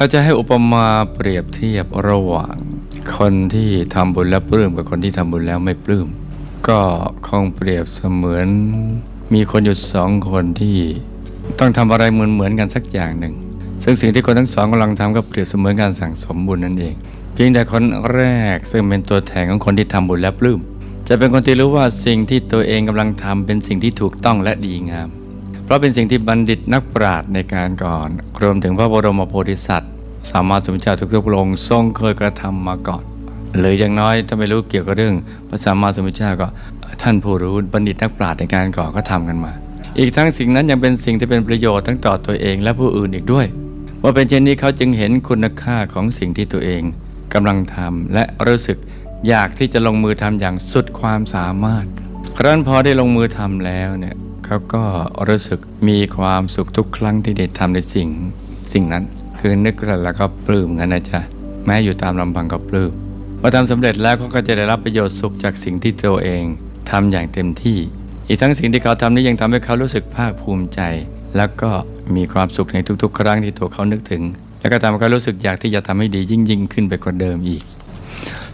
ถ้าจะให้อุปมาเปรียบเทียบระหว่าง คนที่ทำบุญแล้วปลื้มกับคนที่ทำบุญแล้วไม่ปลื้ม ก็คงเปรียบเสมือน มีคนอยู่สองคนที่ต้องทำอะไรเหมือนเหมือนๆกันสักอย่างหนึ่ง ซึ่งสิ่งที่คนทั้งสองกำลังทำก็เปรียบเสมือนการสั่งสมบุญนั่นเอง เพียงแต่คนแรกซึ่งเป็นตัวแทนของคนที่ทำบุญและปลื้มจะเป็นคนที่รู้ว่าสิ่งที่ตัวเองกำลังทำเป็นสิ่งที่ถูกต้องและดีงาม เพราะเป็นสิ่งที่บัณฑิตนักปราชญ์ในการก่อนรวมถึงพระบรมโพธิสัตว์สามารถสมเจ้าทุกๆพระองค์ทรงเคยกระทำมาก่อน หรืออย่างน้อยถ้าไม่รู้เกี่ยวกับเรื่องพระสัมมาสัมพุทธเจ้าก็ท่านผู้รู้บัณฑิตนักปราชญ์ในการก่อนก็ทำกันมา อีกทั้งสิ่งนั้นยังเป็นสิ่งที่เป็นประโยชน์ทั้งต่อตัวเองและผู้อื่นอีกด้วยว่าเป็นเช่นนี้เขาจึงเห็นคุณค่าของสิ่งที่ตัวเองกำลังทำและรู้สึกอยากที่จะลงมือทำอย่างสุดความสามารถ ครั้นพอได้ลงมือทำแล้วเนี่ยเขาก็รู้สึกมีความสุขทุกครั้งที่ได้ทำในสิ่ง สิ่งนั้นคือนึกแล้วก็ปลื้มกันนะจ๊ะแม้อยู่ตามลำพังก็ปลื้มพอทำสำเร็จแล้วเขาก็จะได้รับประโยชน์สุขจากสิ่งที่ตัวเองทำอย่างเต็มที่ อีกทั้งสิ่งที่เขาทำนี้ยังทำให้เขารู้สึกภาคภูมิใจ แล้วก็มีความสุขในทุก ๆ ครั้งที่ตัวเขานึกถึง แล้วก็ทำให้เขารู้สึกอยากที่จะทำให้ดียิ่งยิ่งขึ้นไปกว่าเดิมอีก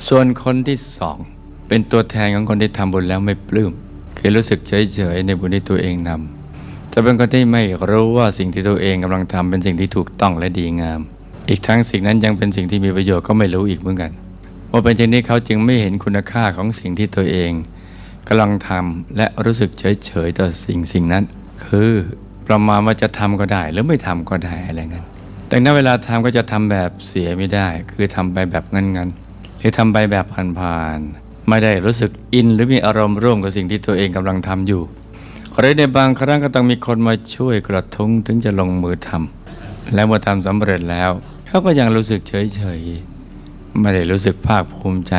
ส่วนคนที่สอง เป็นตัวแทนของคนที่ทำบุญแล้วไม่ปลื้มคือรู้สึกเฉยๆในบุญที่ตัวเองนำจะเป็นคนที่ไม่รู้ว่าสิ่งที่ตัวเองกำลังทำเป็นสิ่งที่ถูกต้องและดีงาม อีกทั้งสิ่งนั้นยังเป็นสิ่งที่มีประโยชน์ก็ไม่รู้อีกเหมือนกันว่าเป็นเช่นนี้เขาจึงไม่เห็นคุณค่าของสิ่งที่ตัวเองกำลังทำและรู้สึกเฉยๆต่อสิ่งสิ่งนั้น คือประมาณว่าจะทำก็ได้ หรือไม่ทำก็ได้อะไรเงี้ยแต่ณเวลาทำก็จะทำแบบเสียไม่ได้ คือทำไปแบบเงินๆหรือทำไปแบบผ่านๆ ไม่ได้รู้สึกอินหรือมีอารมณ์ร่วมกับสิ่งที่ตัวเองกำลังทำอยู่หรือในบางครั้งก็ต้องมีคนมาช่วยกระทุ้งถึงจะลงมือทำและเมื่อทำสำเร็จแล้ว เขาก็ยังรู้สึกเฉยๆไม่ได้รู้สึกภาคภูมิใจ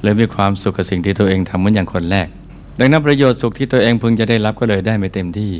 หรือมีความสุขกับสิ่งที่ตัวเองทำเหมือนอย่างคนแรก ดังนั้นประโยชน์สุขที่ตัวเองพึงจะได้รับก็เลยได้ไม่เต็มที่